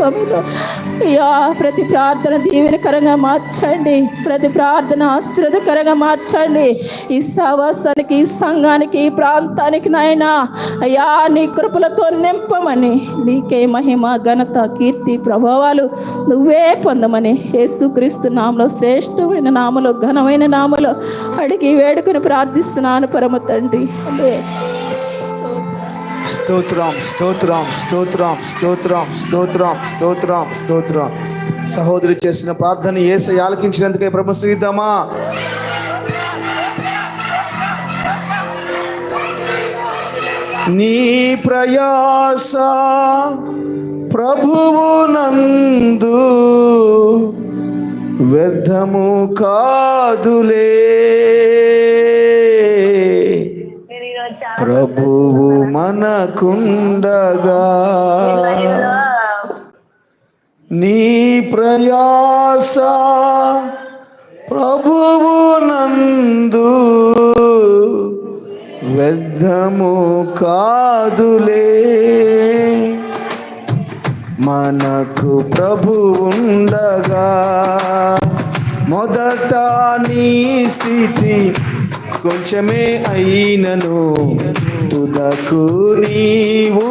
సమయంలో అయ్యా ప్రతి ప్రార్థన దీవెనకరంగా మార్చండి. ప్రతి ప్రార్థన ఆశ్రదకరంగా మార్చండి. ఈ సహవాసానికి ఈ సంఘానికి ఈ ప్రాంతానికి నాయనా అయ్యా నీ కృపలతో నింపమని నీకే మహిమ ఘనత కీర్తి ప్రభావాలు నువ్వే పొందమని యేసుక్రీస్తు నామలో శ్రేష్టమైన నామలో ఘనమైన నామలో అడిగి వేడుకొని ప్రార్థిస్తున్నాను పరమ తండ్రి. అంటే స్తోత్రం స్తోత్రం స్తోత్రం స్తోత్రం స్తోత్రం స్తోత్రం స్తోత్రం. సహోదరి చేసిన ప్రార్థన ఏసై ఆలకించినందుకే ప్రభు శ్రీద్దామా నీ ప్రయాస ప్రభువు నందు వ్యర్థము కాదులే. ప్రభువు మనకుండగా. నీ ప్రయాస ప్రభువు నందు వ్యర్థము కాదులే. మనకు ప్రభు ఉండగా మొదట నీ స్థితి కొంచెమే అయినను తుదకు నీవు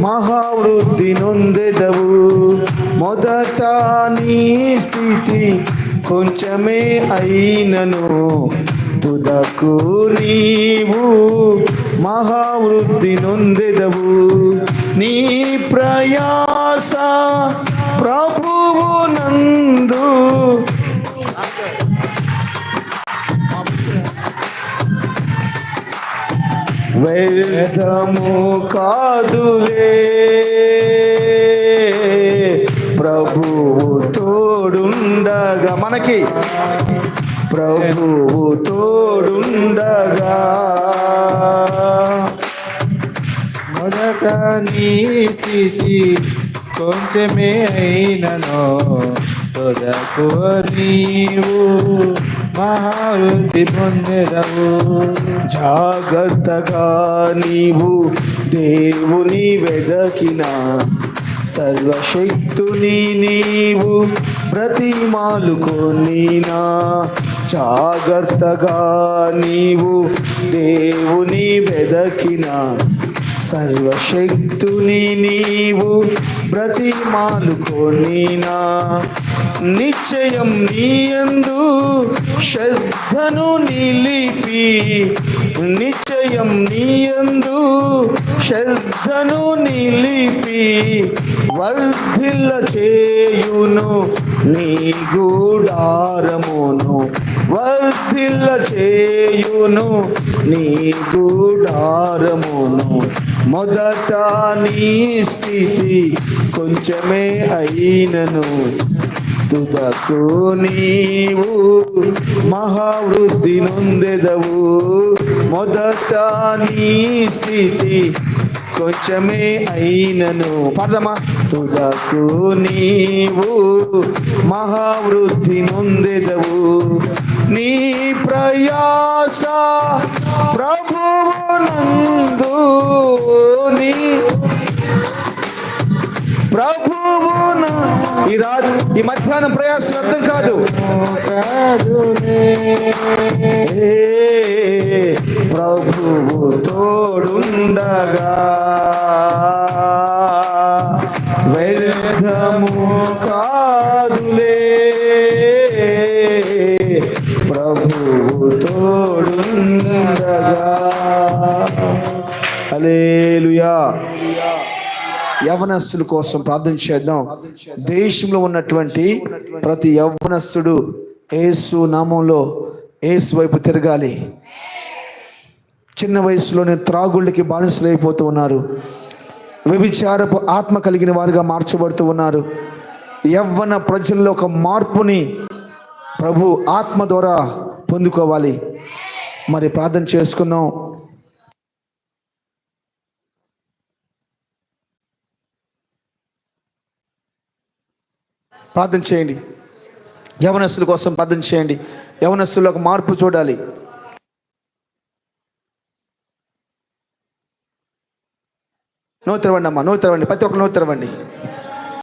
మహావృద్ధి నొందెదవు. మొదట నీ స్థితి కొంచెమే అయినను తుదకు నీవు మహావృద్ధి నొందెదవు. నీ ప్రయాస వేదము కాదులే ప్రభువు తోడుండగా మనకి ప్రభువు తోడుండగా. మొదట నీ స్థితి కొంచెమే అయినను తొదకు నీవు మహావృద్ధి పొందెదవు. జాగ్రత్తగా నీవు దేవుని వెదకిన సర్వశక్తుని నీవు బ్రతిమాలుకొనినా జాగ్రత్తగా నీవు దేవుని వెదకిన సర్వశక్తుని నీవు బ్రతిమాలుకొనినా నిశ్చయం నీయందు శ్రద్ధను నిలిపి నిశ్చయం నీయందు శ్రద్ధను నిలిపి వర్ధిల్ల చేయును నీ గూడారమును వర్ధిల్ల చేయును నీ గూడారమును మొదట నీ స్థితి కొంచెమే అయినను. తుదకు నీవు మహావృద్ధి నొందెదవు. మొదట నీ స్థితి కొంచెమే అయినను. పదమా తుదకు నీవు మహావృద్ధి నొందెదవు. ఈ రాజు ఈ మధ్యాహ్నం ప్రయాసం అర్థం కాదు. ఏ ప్రభువు తోడుండగా వ్యర్థము కాదులే. ప్రభువు తోడుండగా. అలేలుయా యవనస్తుల కోసం ప్రార్థన చేద్దాం. దేశంలో ఉన్నటువంటి ప్రతి యవనస్తుడు ఏసు నామంలో ఏసు వైపు తిరగాలి. చిన్న వయసులోనే త్రాగుళ్ళకి బానిసలైపోతూ ఉన్నారు. వ్యభిచారపు ఆత్మ కలిగిన వారుగా మార్చబడుతూ ఉన్నారు. యవ్వన ప్రజల్లో ఒక మార్పుని ప్రభు ఆత్మ ద్వారా పొందుకోవాలి. మరి ప్రార్థన చేసుకుందాం. ప్రార్థన చేయండి. యవనస్తుల కోసం ప్రార్థన చేయండి. యవనస్తుల్లో ఒక మార్పు చూడాలి. నో తెరవండి అమ్మా నో తెరవండి. ప్రతి ఒక్కరు నో తెరవండి.